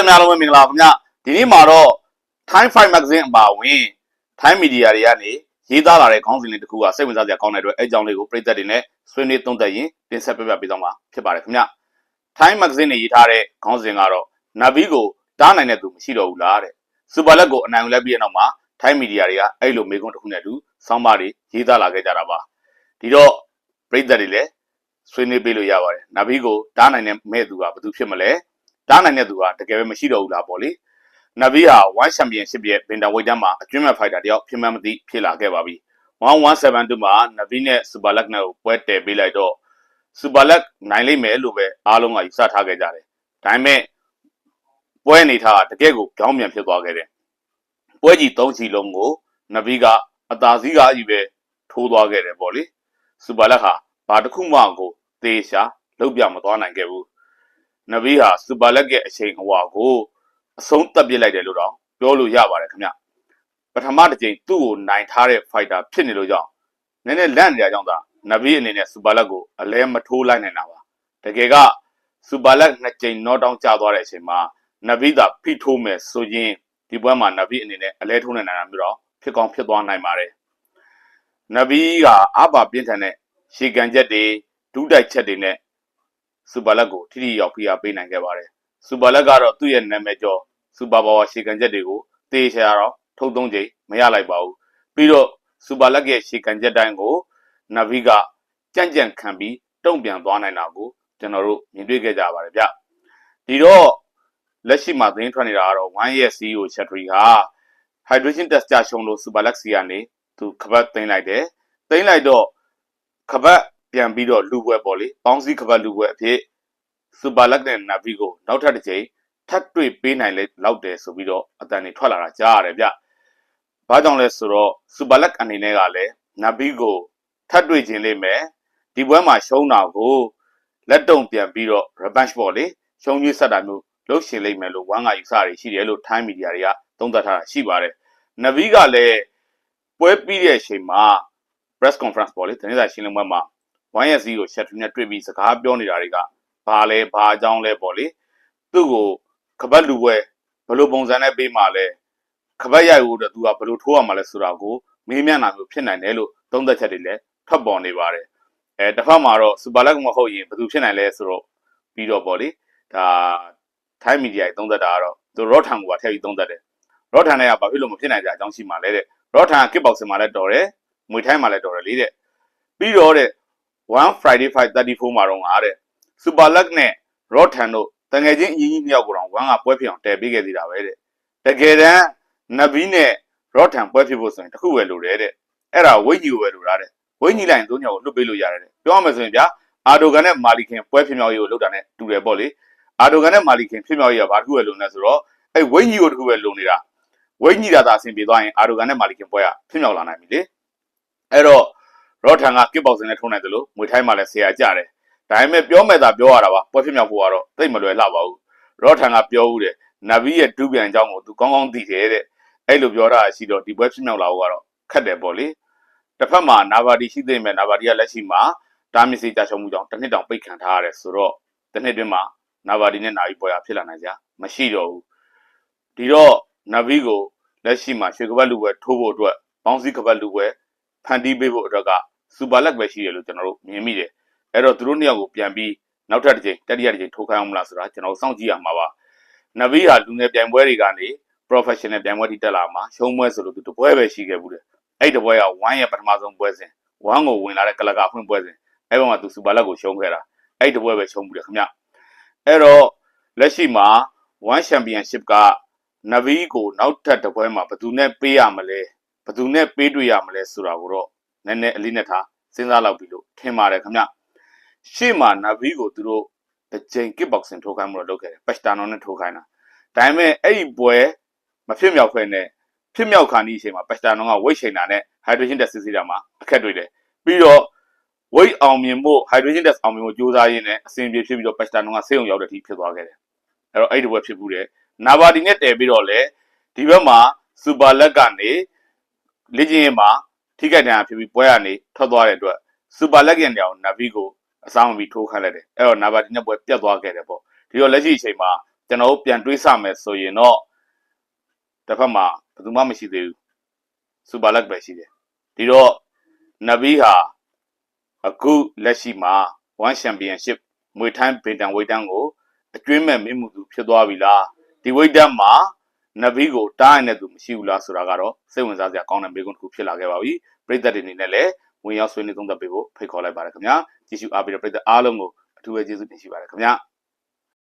သက်များလုံးပဲမင်္ဂလာပါခင်ဗျဒီနေ့မှာတော့ Time 5 Magazine အပါအဝင် Time Media တွေကနေရေးသားလာတဲ့ခေါင်းစဉ်လေးတစ်ခုကစိတ်ဝင်စားစရာကောင်းတဲ့အတွက်အဲအကြောင်းလေးကိုပြည်သက်တွေနဲ့ဆွေးနွေးသုံးသပ်ရင်တင်ဆက်ပြပြပေးသွားမှာဖြစ်ပါတယ်ခင်ဗျ Time Magazine နေရေးထားတဲ့ခေါင်းစဉ်ကတော့ Navi ကိုတားနိုင်တဲ့သူမရှိတော့ဘူးလားတဲ့ Super Leg ကိုအနိုင်ယူလိုက်ပြီးတဲ့နောက်မှာ Time Media တွေကအဲ့လိုမေးခွန်းတစ်ခုနဲ့အတူစောင်းပါတွေရေးသားလာခဲ့ကြတာပါဒီတော့ပြည်သက်တွေလည်းဆွေးနွေးပေးလို့ရပါတယ် Navi ကိုတားနိုင်တဲ့မဲ့သူကဘယ်သူဖြစ်မလဲ တားနိုင်တဲ့သူကတကယ်ပဲမရှိတော့ဘူးလားပေါ့လေနဗီဟာ1 championship ရဲ့ဘင်တာဝိတ်တန်းမှာအကျွမ်းမဲ့ဖိုက်တာတယောက်ဖြစ်မှန်းမသိဖြစ်လာခဲ့ပါပြီ1172မှာနဗီနဲ့စူပါလက်နဲ့ကိုပွဲတည်ပေးလိုက်တော့စူပါလက်နိုင်လိမ့်မယ်လို့ပဲအားလုံးကယူဆထားခဲ့ကြတယ်ဒါပေမဲ့ပွဲအနေထားကတကယ်ကိုကြောင်းမြန်ဖြစ်သွားခဲ့တယ်ပွဲကြီး၃ချီလုံးကိုနဗီကအသာစီးကအကြီးပဲထိုးသွားခဲ့တယ်ပေါ့လေစူပါလက်ဟာဘာတစ်ခုမှကိုသေချာလုပ်ပြမသွားနိုင်ခဲ့ဘူး နဗီဟာစူပါလက်ရဲ့အချိန်အဝါကိုအဆုံးသတ်ပစ်လိုက်တယ်လို့တော့ပြောလို့ရပါတယ်ခင်ဗျပထမတစ်ချိန်သူ့ကိုနိုင်ထားတဲ့ fighter ဖြစ်နေလို့ကြောင့်နည်းနည်းလန့်နေကြကြောင်းသာနဗီအနေနဲ့စူပါလက်ကိုအလဲမထိုးလိုက်နိုင်တာပါတကယ်ကစူပါလက်နှစ်ချိန် knock down ကျသွားတဲ့အချိန်မှာနဗီသာဖိထိုးမယ်ဆိုရင်ဒီပွဲမှာနဗီအနေနဲ့အလဲထိုးနိုင်တာမျိုးတော့ဖြစ်ကောင်းဖြစ်သွားနိုင်ပါတယ်နဗီကအဘပြင်းထန်တဲ့ရှေကန်ချက်တွေဒူးတိုက်ချက်တွေနဲ့ စူပါလက်ကိုထိထိရောက်ဖိအားပေးနိုင်ခဲ့ပါတယ်။စူပါလက်ကတော့သူ့ရဲ့နာမည်ကျော်စူပါပါဝါရှေကန်ချက်တွေကိုတေချာတော့ထုတ်သုံးချိန်မရလိုက်ပါဘူး။ပြီးတော့စူပါလက်ရဲ့ရှေကန်ချက်တိုင်းကိုနဗီကကြံ့ကြံ့ခံပြီးတုံ့ပြန်သွားနိုင်တာကိုကျွန်တော်တို့မြင်တွေ့ခဲ့ကြပါတယ်ဗျ။ဒီတော့လက်ရှိမှာသတင်းထွက်နေတာကတော့1 year CEO Chatri ဟာ hydration test ကြရှုံလို့ Super Lex ကနေသူခပတ်သိမ်းလိုက်တယ်။သိမ်းလိုက်တော့ခပတ် ပြန်ပြီးတော့လူပွဲပေါ့လေပေါင်းစည်းခပတ်လူပွဲအဖြစ်စူပါလက်နဲ့နာဗီကိုနောက်ထပ်တစ်ချိန်ထပ်တွေ့ပေးနိုင်လေလောက်တယ်ဆိုပြီးတော့အတန်တွေထွက်လာတာကြားရတယ်ဗျ။ဘာကြောင့်လဲဆိုတော့စူပါလက်အနေနဲ့ကလည်းနာဗီကိုထပ်တွေ့ခြင်းလိမ့်မယ်ဒီပွဲမှာရှုံးတာကိုလက်တုံပြန်ပြီးတော့ revenge ပေါ့လေရှုံးကြီးဆက်တာမျိုးလုပ်ရှင်လိမ့်မယ်လို့ဝမ်းကယူဆတွေရှိတယ်လို့ Time Media တွေကသုံးသပ်ထားတာရှိပါတယ်။နဗီကလည်းပွဲပြီးတဲ့အချိန်မှာ press conference ပေါ့လေသတင်းစာရှင်းလင်းပွဲမှာ 1SC ကို Shatri နဲ့တွေ့ပြီးစကားပြောနေတာတွေကဘာလဲဘာအကြောင်းလဲပေါ့လေသူ့ကိုခပတ်လူပွဲဘယ်လိုပုံစံနဲ့ပေးမှလဲခပတ်ရိုက်ဖို့အတွက်သူကဘယ်လိုထိုးရမှာလဲဆိုတာကိုမေးမြန်းတာမျိုးဖြစ်နိုင်တယ်လို့သုံးသပ်ချက်တွေလည်းထွက်ပေါ်နေပါတယ်အဲတစ်ဖက်မှာတော့ Super League မဟုတ်ရင်ဘယ်သူဖြစ်နိုင်လဲဆိုတော့ပြီးတော့ပေါ့လေဒါ Thai Media ကြီးသုံးသပ်တာကတော့သူ Rotham ကထည့်ပြီးသုံးသပ်တယ် Rotham နဲ့ကဘာဖြစ်လို့မဖြစ်နိုင်ကြအကြောင်းရှိမှလဲတဲ့ Rotham က kickboxing မှာလည်းတော်တယ်မွေထိုင်းမှာလည်းတော်တယ်လေတဲ့ပြီးတော့တဲ့ 1 Friday Fight 34မှာတော့ငါတဲ့ Super Luck နဲ့ Rotham တို့တငယ်ချင်းအကြီးကြီးနှစ်ယောက်ကိုတော့1ကပွဲဖြစ်အောင်တည်ပေးခဲ့သေးတာပဲတဲ့တကယ်တမ်းနဗီနဲ့ Rotham ပွဲဖြစ်ဖို့ဆိုရင်တခုပဲလိုတယ်တဲ့အဲ့ဒါဝိညာဉ်ကိုပဲလိုတာတဲ့ဝိညာဉ်လိုက်ရင်သုံးညောင်ကိုလွတ်ပေးလို့ရတယ်တဲ့ပြောရမယ်ဆိုရင်ဗျာအာဒိုကန်နဲ့မာလီခင်ပွဲဖြစ်မြောက်ရေးကိုလုပ်တာနဲ့တူတယ်ပေါ့လေအာဒိုကန်နဲ့မာလီခင်ဖြစ်မြောက်ရေးကဘာတစ်ခုပဲလုံနေဆိုတော့အဲ့ဝိညာဉ်ကိုတစ်ခုပဲလုံနေတာဝိညာဉ်သာသာအဆင်ပြေသွားရင်အာဒိုကန်နဲ့မာလီခင်ပွဲကဖြစ်မြောက်လာနိုင်ပြီလေအဲ့တော့ ရော့ထန်ကကစ်ဘောက်စင်နဲ့ထုံးနိုင်တယ်လို့ငွေထိုင်းမှလည်းဆရာကြတယ်ဒါပေမဲ့ပြောမဲ့သာပြောရတာပါပွဲဖြစ်မြောက်ဖို့ကတော့သိမလွယ်လှပါဘူးရော့ထန်ကပြောဦးတယ်နဗီရဲ့ဒုပြန်အကြောင်းကိုသူကောင်းကောင်းသိတယ်တဲ့အဲ့လိုပြောတာရှိတော့ဒီပွဲဖြစ်မြောက်လာဖို့ကတော့ခက်တယ်ပေါ့လေတစ်ဖက်မှာနာဘာဒီရှိသိမ့်မယ်နာဘာဒီကလက်ရှိမှာဒါမစ်စီကြာရှုံးမှုကြောင့်တစ်နှစ်တောင်ပိတ်ခံထားရတယ်ဆိုတော့တစ်နှစ်တွင်းမှာနာဘာဒီနဲ့နာဗီပွဲရဖြစ်လာနိုင်ကြမရှိတော့ဘူးဒီတော့နဗီကိုလက်ရှိမှာရွှေကပတ်လူပွဲထိုးဖို့အတွက်ပေါင်းစည်းကပတ်လူပွဲဖန်တီးပေးဖို့အတွက်က စူပါလက်ပဲရှိတယ်လို့ကျွန်တော်တို့မြင်မိတယ်အဲ့တော့သူတို့နှစ်ယောက်ကိုပြန်ပြီးနောက်ထပ်တစ်ချိန်တတိယတစ်ချိန်ထိုးခိုင်းအောင်မလားဆိုတာကျွန်တော်စောင့်ကြည့်ရမှာပါနဗီဟာလူငယ်ပြိုင်ပွဲတွေကနေ professional ပြိုင်ပွဲထိတက်လာမှာရှုံးပွဲဆိုလို့သူတပွဲပဲရှိခဲ့ဘူးတယ်အဲ့တပွဲက1ရဲ့ပထမဆုံးပွဲစဉ်1ကိုဝင်လာတဲ့ကလကာဖွင့်ပွဲစဉ်အဲ့ဘက်မှာသူစူပါလက်ကိုရှုံးခဲ့တာအဲ့တပွဲပဲရှုံးဘူးတယ်ခင်ဗျအဲ့တော့လက်ရှိမှာ1 championship ကနဗီကိုနောက်ထပ်တစ်ပွဲမှာဘယ်သူနဲ့ပေးရမလဲဘယ်သူနဲ့ပေးတွေ့ရမလဲဆိုတာကိုတော့ နည်းနည်းအလေးနဲ့ထားစဉ်းစားလောက်ပြီလို့ထင်ပါတယ်ခင်ဗျရှေ့မှာနာဗီကိုသူတို့တစ်ချိန် kickboxing ထိုးခိုင်းမှုတော့လုပ်ခဲ့တယ်ပတ်စတာနောနဲ့ထိုးခိုင်းတာဒါပေမဲ့အဲ့ဒီပွဲမဖြစ်မြောက်ခွင့်နဲ့ဖြစ်မြောက်ခါနီးအချိန်မှာပတ်စတာနောကဝိတ်ချိန်တာနဲ့ hydration test စစ်ဆေးတာမှာအခက်တွေ့တယ်ပြီးတော့ဝိတ်အောင်မြင်ဖို့ hydration test အောင်မြင်ဖို့ကြိုးစားရင်းနဲ့အစဉ်ပြေဖြစ်ပြီးတော့ပတ်စတာနောကဆေးရုံရောက်တဲ့အထိဖြစ်သွားခဲ့တယ်အဲ့တော့အဲ့ဒီပွဲဖြစ်ဘူးတယ်နာဘာဒီနဲ့တည်ပြီးတော့လေဒီဘက်မှာစူပါလက်ကနေလေ့ကျင့်ရေးမှာ ထိခိုက်ဒဏ်ရာဖြစ်ပြီးပွဲကနေထွက်သွားတဲ့အတွက်စူပါလက်ကန်တောင်နာဗီကိုအဆောင်ပြီးထိုးခိုင်းလိုက်တယ်အဲ့တော့နာဘာဒီနဲ့ပွဲပြတ်သွားခဲ့တယ်ပေါ့ဒီတော့လက်ရှိအချိန်မှာကျွန်တော်တို့ပြန်တွေးဆမယ်ဆိုရင်တော့တစ်ဖက်မှာဘယ်သူမှမရှိသေးဘူးစူပါလက်ပဲရှိတယ်ဒီတော့နဗီဟာအခုလက်ရှိမှာ1 championship မွေထိုင်းဗင်တန်ဝိတ်တန်းကိုအကျွင်းမဲ့မင်းမှုသူဖြစ်သွားပြီလားဒီဝိတ်တန်းမှာ နဗီကိုတားရတဲ့သူမရှိဘူးလားဆိုတာကတော့စိတ်ဝင်စားစရာကောင်းတဲ့မေးခွန်းတစ်ခုဖြစ်လာခဲ့ပါပြီပရိသတ်တွေအနေနဲ့လည်းဝင်ရောက်ဆွေးနွေးသုံးသပ်ပေးဖို့ဖိတ်ခေါ်လိုက်ပါတယ်ခင်ဗျာကြည့်ရှုအားပေးတဲ့ပရိသတ်အားလုံးကိုအထူးပဲကျေးဇူးတင်ရှိပါတယ်ခင်ဗျာ